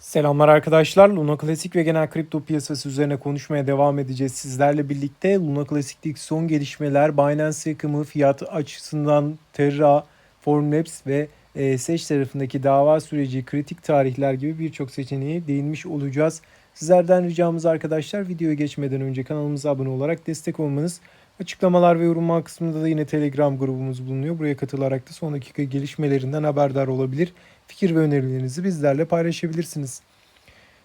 Selamlar arkadaşlar. Luna Classic ve genel kripto piyasası üzerine konuşmaya devam edeceğiz sizlerle birlikte. Luna Classic'teki son gelişmeler, Binance yakımı, fiyat açısından Terra, Formlabs ve e, Seç tarafındaki dava süreci, kritik tarihler gibi birçok seçeneğe değinmiş olacağız. Sizlerden ricamız arkadaşlar videoya geçmeden önce kanalımıza abone olarak destek olmanız. Açıklamalar ve yorumlar kısmında da yine Telegram grubumuz bulunuyor. Buraya katılarak da son dakika gelişmelerinden haberdar olabilir. Fikir ve önerilerinizi bizlerle paylaşabilirsiniz.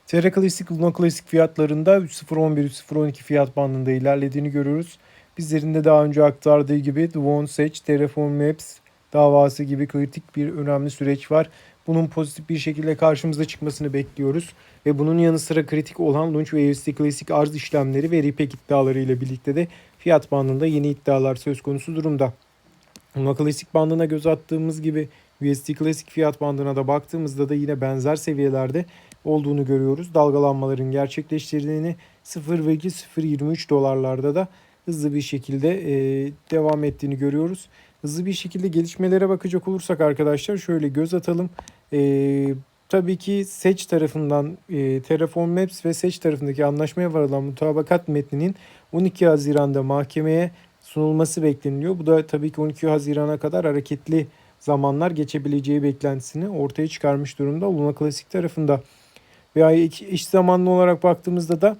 Terra Classic, Luna Classic fiyatlarında 3.011-3.012 fiyat bandında ilerlediğini görüyoruz. Bizlerin de daha önce aktardığı gibi Dwon Seç, Terraform Maps davası gibi kritik bir önemli süreç var. Bunun pozitif bir şekilde karşımıza çıkmasını bekliyoruz. Ve bunun yanı sıra kritik olan Launch ve USD Classic arz işlemleri ve Repek iddiaları ile birlikte de fiyat bandında yeni iddialar söz konusu durumda. Luna Classic bandına göz attığımız gibi USD Classic fiyat bandına da baktığımızda da yine benzer seviyelerde olduğunu görüyoruz. Dalgalanmaların gerçekleştirdiğini 0,023 dolarlarda da hızlı bir şekilde e, devam ettiğini görüyoruz. Hızlı bir şekilde gelişmelere bakacak olursak arkadaşlar şöyle göz atalım. E, tabii ki Seç tarafından e, Terraform Maps ve Seç tarafındaki anlaşmaya varılan mutabakat metninin 12 Haziran'da mahkemeye sunulması bekleniliyor. Bu da tabii ki 12 Haziran'a kadar hareketli zamanlar geçebileceği beklentisini ortaya çıkarmış durumda Luna Classic tarafında. Ve eş zamanlı olarak baktığımızda da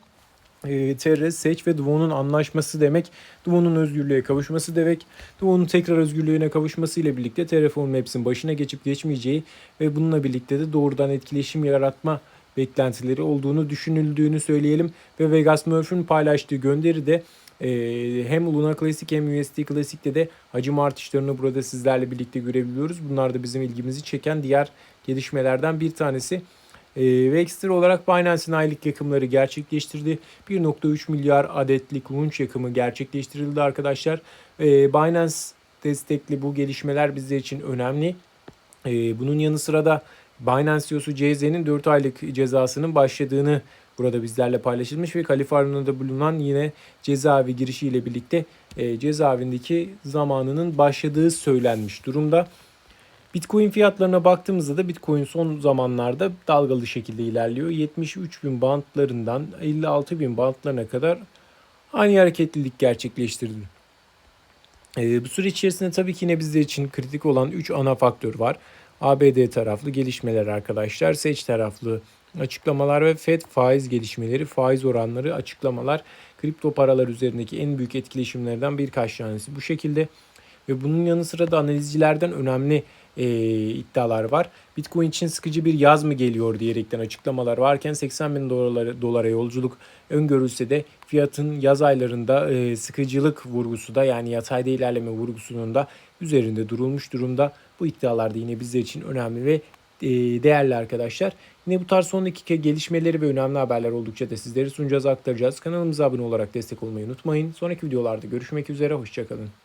e, Teres, Seç ve Duvon'un anlaşması demek. Duvon'un özgürlüğe kavuşması demek. Duvon'un tekrar özgürlüğüne kavuşması ile birlikte Terraform Maps'in başına geçip geçmeyeceği ve bununla birlikte de doğrudan etkileşim yaratma beklentileri olduğunu düşünüldüğünü söyleyelim. Ve Vegas Murphy'nin paylaştığı gönderi de e, hem Luna Classic hem USD Classic'te de hacim artışlarını burada sizlerle birlikte görebiliyoruz. Bunlar da bizim ilgimizi çeken diğer gelişmelerden bir tanesi. E, ve ekstra olarak Binance'in aylık yakımları gerçekleştirdi. 1.3 milyar adetlik launch yakımı gerçekleştirildi arkadaşlar. E, Binance destekli bu gelişmeler bizler için önemli. E, bunun yanı sıra da Binance CEO'su CZ'nin 4 aylık cezasının başladığını burada bizlerle paylaşılmış ve Kaliforniya'da bulunan yine cezaevi girişiyle birlikte e, cezaevindeki zamanının başladığı söylenmiş durumda. Bitcoin fiyatlarına baktığımızda da Bitcoin son zamanlarda dalgalı şekilde ilerliyor. 73 bin bantlarından 56 bin bantlarına kadar aynı hareketlilik gerçekleştirdi. Ee, bu süre içerisinde tabii ki yine bizler için kritik olan 3 ana faktör var. ABD taraflı gelişmeler arkadaşlar, seç taraflı açıklamalar ve FED faiz gelişmeleri, faiz oranları, açıklamalar, kripto paralar üzerindeki en büyük etkileşimlerden birkaç tanesi bu şekilde. Ve bunun yanı sıra da analizcilerden önemli e, iddialar var. Bitcoin için sıkıcı bir yaz mı geliyor diyerekten açıklamalar varken 80 bin dolara, dolara yolculuk öngörülse de fiyatın yaz aylarında e, sıkıcılık vurgusu da yani yatayda ilerleme vurgusunun da üzerinde durulmuş durumda. Bu iddialar da yine bizler için önemli ve e, değerli arkadaşlar. Yine bu tarz son dakika gelişmeleri ve önemli haberler oldukça da sizlere sunacağız, aktaracağız. Kanalımıza abone olarak destek olmayı unutmayın. Sonraki videolarda görüşmek üzere, hoşçakalın.